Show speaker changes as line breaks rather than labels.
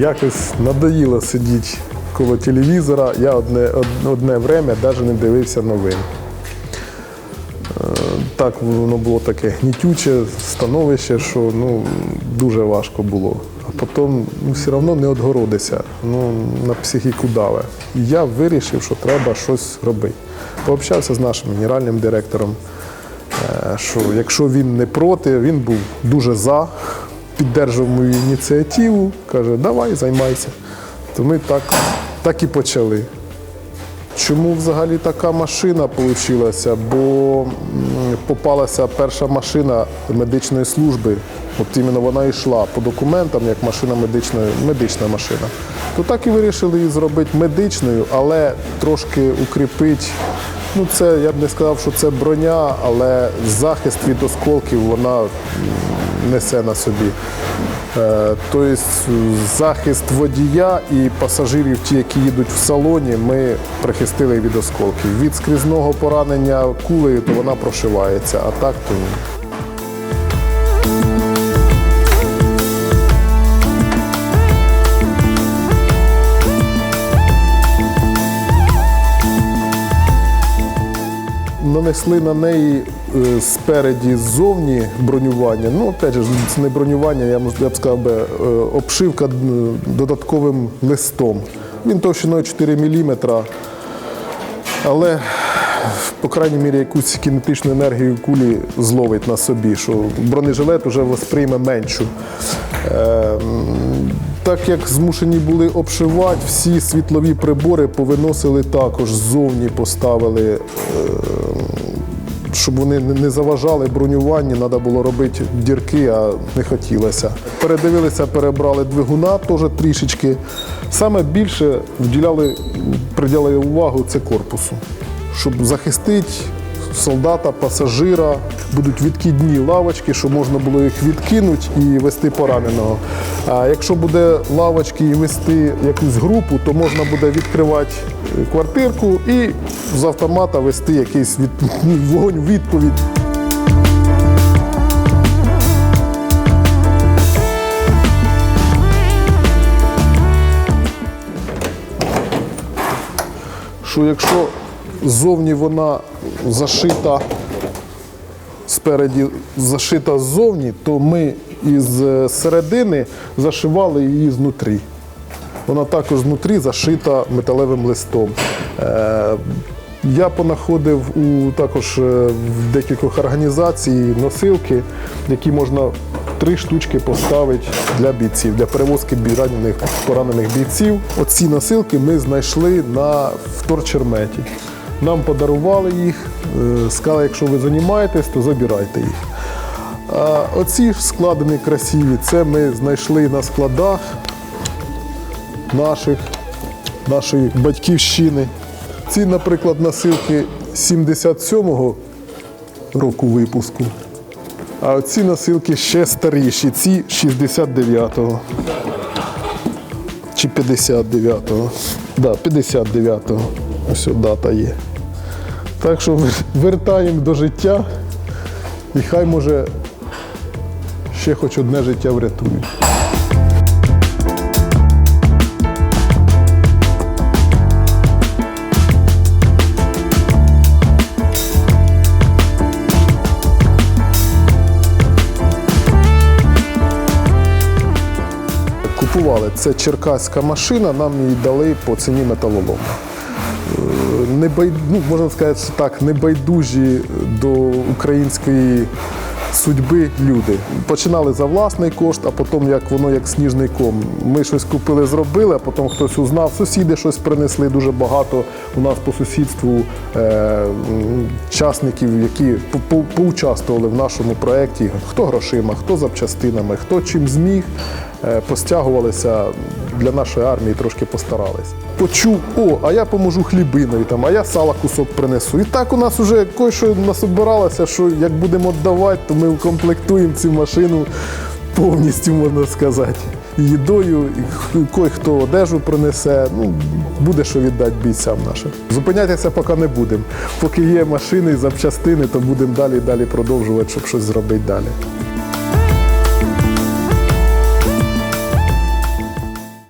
Якось надоїло сидіти коло телевізора. Я одне, од- одне время навіть не дивився новин. Е, Так, воно було таке гнітюче становище, що ну, дуже важко було. А потім ну, все одно не відгородися, ну, на психіку даве. І я вирішив, що треба щось робити. Пообщався з нашим генеральним директором, е, що якщо він не проти, він був дуже за, піддержав мою ініціативу, каже, давай, займайся. То ми так, так і почали. Чому взагалі така машина вийшла? Бо попалася перша машина медичної служби. От іменно вона йшла по документам як машина медичної, медична машина. То так і вирішили її зробити медичною, але трошки укріпити. Ну, це я б не сказав, що це броня, але захист від осколків вона несе на собі. Е, Тобто захист водія і пасажирів, ті, які їдуть в салоні, ми прихистили від осколків. Від скрізного поранення кулею, то вона прошивається, а так то ні. Нанесли на неї е, спереді ззовні бронювання. Ну, опять же, це не бронювання, я, б сказав би, е, обшивка е, додатковим листом. Він товщиною 4 мм, але, по крайній мірі, якусь кінетичну енергію кулі зловить на собі, що бронежилет вже восприйме меншу. Так як змушені були обшивати, всі світлові прибори повиносили також ззовні, поставили щоб вони не заважали бронюванню, треба було робити дірки, а не хотілося. Передивилися, перебрали двигуна теж трішечки. Саме більше вділяли, приділяли увагу це корпусу, щоб захистити солдата, пасажира. Будуть відкидні лавочки, щоб можна було їх відкинути і вести пораненого. А якщо буде лавочки і вести якусь групу, то можна буде відкривати е, квартирку і з автомата вести якийсь від... вогонь відповідь. Що якщо ззовні вона зашита спереді зашита ззовні, то ми із е, середини зашивали її знутрі. Вона також знутрі зашита металевим листом. Е, Я понаходив у також е, в декількох організацій носилки, які можна три штучки поставити для бійців, для перевозки ранених поранених бійців. Оці носилки ми знайшли на вторчерметі. Нам подарували їх, сказали, якщо ви займаєтесь, то забирайте їх. Оці складені красиві, це ми знайшли на складах наших, нашої батьківщини. Ці, наприклад, носилки 77-го року випуску. А оці носилки ще старіші, ці 69-го. Чи 59-го. Да, 59-го. Ось дата є. Так що вертаємо до життя і хай може ще хоч одне життя врятують. Купували. Це черкаська машина, нам її дали по ціні металолому. Е, Не бай... ну, можна сказати, так, небайдужі до української судьби люди. Починали за власний кошт, а потім як воно як сніжний ком. Ми щось купили, зробили, а потім хтось узнав, сусіди щось принесли дуже багато у нас по сусідству е, учасників, які по- по- поучаствували в нашому проєкті. Хто грошима, хто запчастинами, хто чим зміг, е, постягувалися для нашої армії, трошки постарались. Почув, о, а я поможу хлібиною, там, а я сала кусок принесу. І так у нас вже кое-що насобиралося, що як будемо віддавати, то ми укомплектуємо цю машину повністю, можна сказати. Їдою, і кой-хто одежу принесе, ну, буде що віддати бійцям нашим. Зупинятися поки не будемо. Поки є машини і запчастини, то будемо далі і далі продовжувати, щоб щось зробити далі.